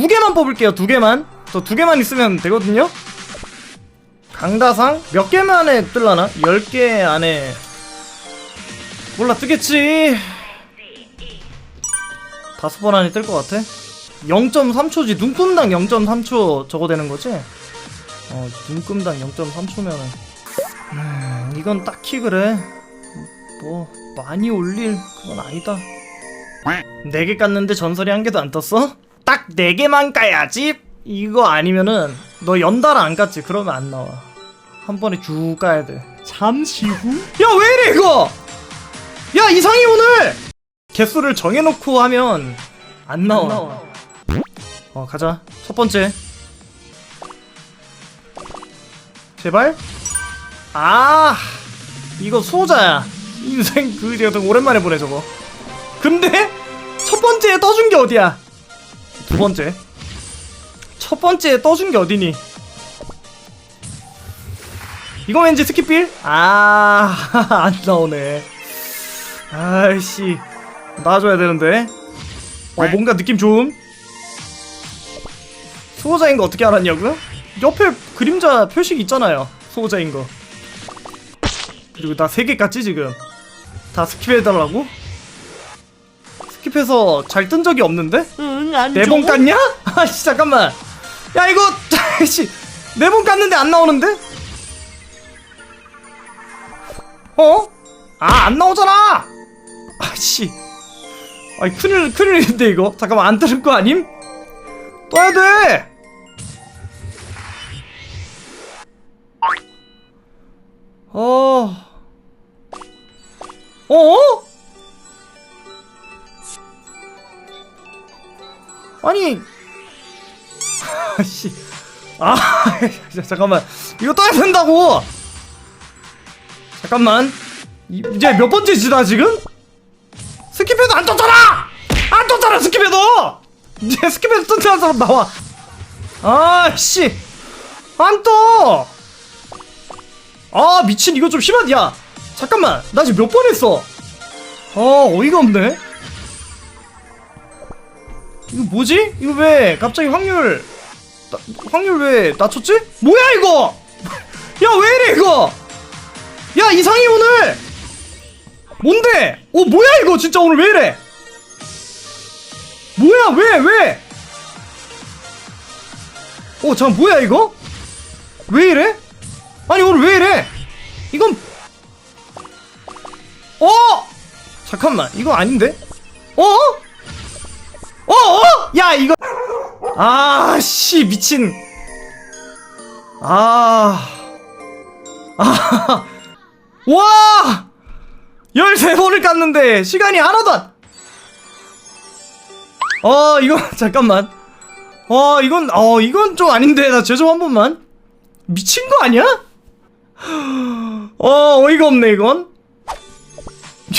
두 개만 뽑을게요 두 개만. 저 두 개만 있으면 되거든요. 강다상 몇 개만에 뜰라나? 10개 안에. 몰라 뜨겠지. 다섯 번 안에 뜰 것 같아? 0.3초지 눈금당 0.3초 저거 되는 거지? 어 눈금당 0.3초면은. 음, 이건 딱히 그래. 뭐 많이 올릴 그건 아니다. 4개 깠는데 전설이 한 개도 안 떴어? 딱 4개만 까야지? 이거 아니면은 너 연달아 안 깠지? 그러면 안 나와. 한 번에 쭉 까야 돼. 잠시 후? 야 왜 이래 이거? 야 이상이 오늘! 개수를 정해놓고 하면 안 나와. 어 가자. 첫 번째. 제발? 아 이거 수호자야. 인생 그 되게 오랜만에 보네 저거. 근데 첫 번째에 떠준 게 어디야 두 번째 첫 번째에 떠준 게 어디니 이거 왠지 스킵빌? 아, 안 나오네. 아이씨. 놔줘야 되는데. 어, 뭔가 느낌 좋음. 수호자인 거 어떻게 알았냐고요? 옆에 그림자 표식 있잖아요. 수호자인 거. 그리고 나세개 깠지, 지금. 다 스킵해달라고? 스킵해서 잘 뜬 적이 없는데? 응 안네번 깠냐? 아씨, 잠깐만. 야, 이거, 씨. 네번 깠는데 안 나오는데? 어? 아, 안 나오잖아! 아씨. 아이, 큰일, 큰일인데, 이거? 잠깐만, 안 뜨는 거 아님? 떠야 돼! 어. 어? 아니. 아씨. 아, 잠깐만. 이거 떠야 된다고! 잠깐만 이- 이제 몇 번째지 나 지금? 스킵해도 안 떴잖아! 안 떴잖아 스킵해도! 이제 스킵해도 뜬다는 사람 나와 아씨 안 떠! 아 미친 이거 좀 심하다 야 잠깐만 나 지금 몇 번 했어 아 어이가 없네 이거 뭐지? 이거 왜 갑자기 확률 나- 확률 왜 낮췄지? 뭐야 이거 야 왜 이래 이거 야 이상이 오늘 뭔데? 어 뭐야 이거 진짜 오늘 왜 이래? 뭐야 왜 왜? 어 잠깐 뭐야 이거? 왜 이래? 아니 오늘 왜 이래? 이건 어? 잠깐만 이거 아닌데? 어? 어? 아 씨 미친 아 아, 와! 13번을 깠는데 시간이 하나도 안 어, 이건 잠깐만. 어, 이건 어, 이건 좀 아닌데. 나 죄송 한 번만. 미친 거 아니야? 어, 어이가 없네, 이건.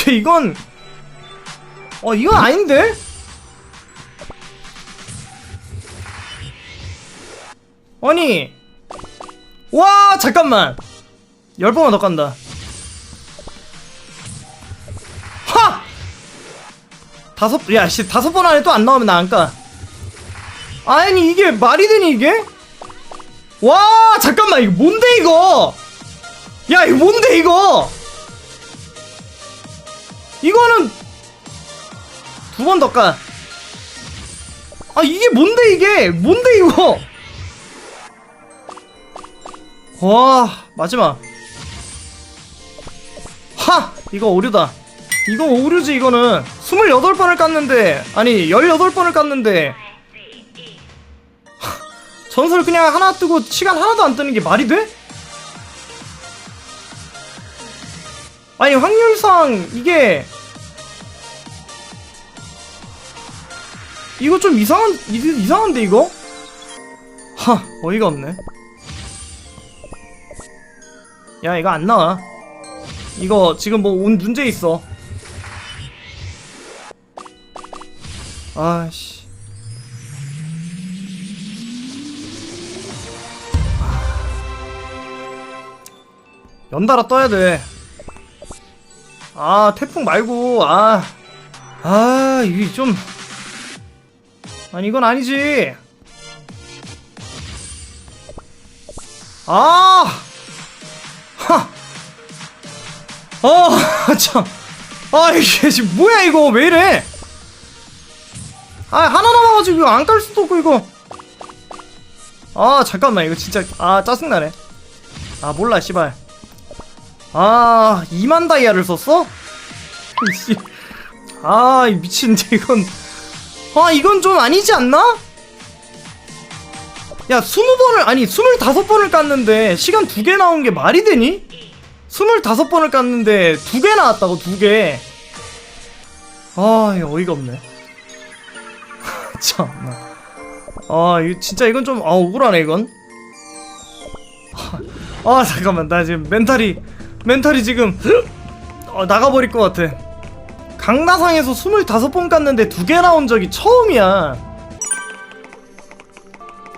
이건 어, 이건 아닌데. 아니. 와, 잠깐만. 열 번만 더 간다. 하! 다섯, 야, 씨, 다섯 번 안에 또 안 나오면 나안 까. 아니, 이게 말이 되니, 이게? 와, 잠깐만, 이거 뭔데, 이거? 야, 이거 뭔데, 이거? 이거는 두 번더 까. 아, 이게 뭔데, 이게? 뭔데, 이거? 와, 마지막. 하! 이거 오류다. 이거 오류지, 이거는. 28번을 깠는데, 아니, 18번을 깠는데, 하, 전설 그냥 하나 뜨고 시간 하나도 안 뜨는 게 말이 돼? 아니, 확률상, 이게, 이거 좀 이상한, 이, 이상한데, 이거? 하, 어이가 없네. 야 이거 안 나와 이거 지금 뭐 온 문제 있어 아씨 연달아 떠야 돼. 아, 태풍 말고, 아. 아, 이게 좀. 아니, 이건 아니지. 아! 어, 참. 아, 이게 지금 뭐야, 이거. 왜 이래? 아, 하나 남아가지고 안 깔 수도 없고, 이거. 아, 잠깐만. 이거 진짜. 아, 짜증나네. 아, 몰라, 씨발. 아, 2만 다이아를 썼어? 씨. 아, 이 미친, 이건. 아, 이건 좀 아니지 않나? 야, 20번을, 아니, 25번을 깠는데, 시간 두 개 나온 게 말이 되니? 25번을 깠는데, 두 개 나왔다고, 두 개. 아, 이거 어이가 없네. 참나. 아, 이거 진짜 이건 좀, 아, 억울하네, 이건. 아, 잠깐만. 나 지금 멘탈이, 멘탈이 지금, 어, 나가버릴 것 같아. 강나상에서 25번 깠는데 두 개 나온 적이 처음이야.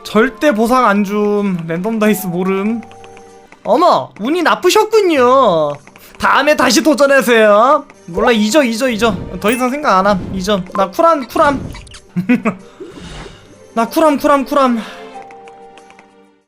절대 보상 안 줌. 랜덤 다이스 모름. 어머, 운이 나쁘셨군요. 다음에 다시 도전하세요. 몰라, 잊어, 잊어, 잊어. 더 이상 생각 안 함. 잊어. 나 쿨함, 쿨함. 나 쿨함, 쿨함, 쿨함.